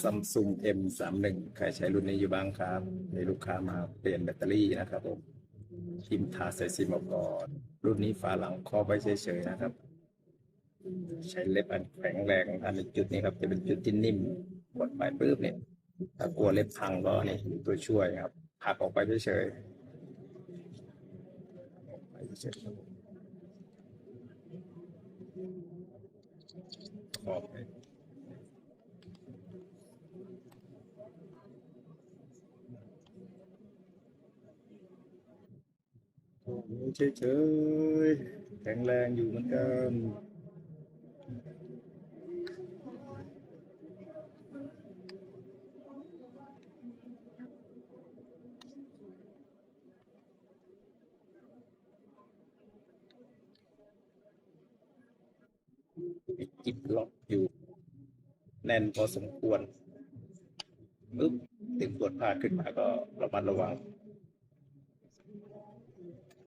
ซัมซุง M สามหนึ่งใครใช้รุ่นนี้อยู่บ้างครับ มีลูกค้ามาเปลี่ยนแบตเตอรี่นะครับผมพิมพ์ทาใส่ซิมออกก่อน รุ่นนี้ฝาหลังครอบไว้เฉยๆนะครับ ใช้เล็บอันแข็งแรงอันในจุดนี้ครับ จะเป็นจุดที่นิ่มกดไปปุ๊บเนี่ยถ้ากลัวเล็บพังก็นี่ตัวช่วยครับหักออกไปเฉยๆออกไปเฉยๆครับผมขอบไป เฉยๆแข็งแรงอยู่เหมือนกันจิบล็อกอยู่ แน่นพอสมควรปึ๊บถึงปวดพาขึ้นมาก็ระมัดระวัง